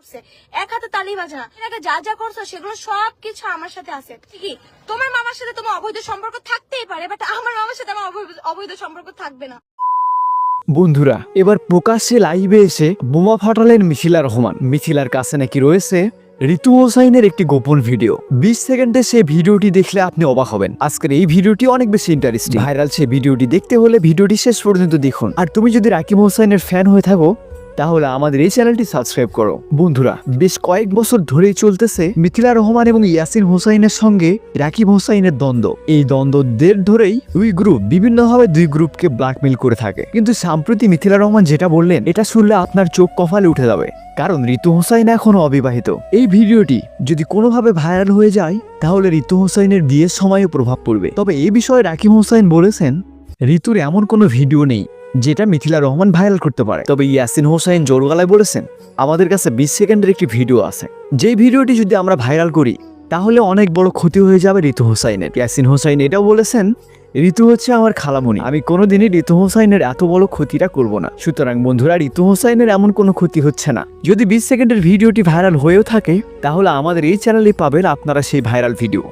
করছে? এক হাতে তালি বাজে এর আগে যা যা করছ, সেগুলো সব কিছু আমার সাথে আছে। ঠিকই? তোমার মামার সাথে তোমার অবৈধ সম্পর্ক থাকতেই পারে বাট আমার মামার সাথে আমার অবৈধ- সম্পর্ক থাকবে না। বন্ধুরা, এবার প্রকাশ্যে লাইভে এসে বোমা ফাটালেন মিথিলা রহমান। মিথিলার কাছে নাকি রয়েছে ঋতু হোসাইনের একটি গোপন ভিডিও। বিশ সেকেন্ডে সে ভিডিওটি দেখলে আপনি অবাক হবেন। আজকের এই ভিডিওটি অনেক বেশি ইন্টারেস্টিং ভাইরাল সে ভিডিওটি দেখতে হলে ভিডিওটি শেষ পর্যন্ত দেখুন। আর তুমি যদি রাকিব হোসাইনের ফ্যান হয়ে থাকো তাহলে আমাদের এই চ্যানেলটি সাবস্ক্রাইব করো। বন্ধুরা, বেশ কয়েক বছর ধরেই চলতেছে মিথিলা রহমান এবং ইয়াসিন হোসাইনের সঙ্গে রাকিব হোসাইনের দ্বন্দ্ব। এই দ্বন্দ্বদের ধরেই দুই গ্রুপ বিভিন্নভাবে দুই গ্রুপকে ব্ল্যাকমেল করে থাকে। কিন্তু সাম্প্রতি মিথিলা রহমান যেটা বললেন, এটা শুনলে আপনার চোখ কপালে উঠে যাবে। কারণ ঋতু হোসাইন এখনও অবিবাহিত। এই ভিডিওটি যদি কোনোভাবে ভাইরাল হয়ে যায়, তাহলে ঋতু হোসাইনের বিয়ের সময়ও প্রভাব পড়বে। তবে এই বিষয়ে রাকিব হোসাইন বলেছেন, ঋতুর এমন কোনো ভিডিও নেই যেটা মিথিলা রহমান ভাইরাল করতে পারে। তবে ইয়াসিন হোসাইন জোর গলায় বলেছেন, আমাদের কাছে বিশ সেকেন্ডের একটি ভিডিও আছে। যেই ভিডিওটি যদি আমরা ভাইরাল করি, তাহলে অনেক বড় ক্ষতি হয়ে যাবে ঋতু হোসাইনের। ইয়াসিন হোসাইন এটাও বলেছেন, ঋতু হচ্ছে আমার খালামণি আমি কোনোদিনই ঋতু হোসাইনের এত বড় ক্ষতিটা করব না। সুতরাং বন্ধুরা, ঋতু হোসাইনের এমন কোনো ক্ষতি হচ্ছে না। যদি বিশ সেকেন্ডের ভিডিওটি ভাইরাল হয়েও থাকে, তাহলে আমাদের এই চ্যানেলে পাবেন আপনারা সেই ভাইরাল ভিডিও।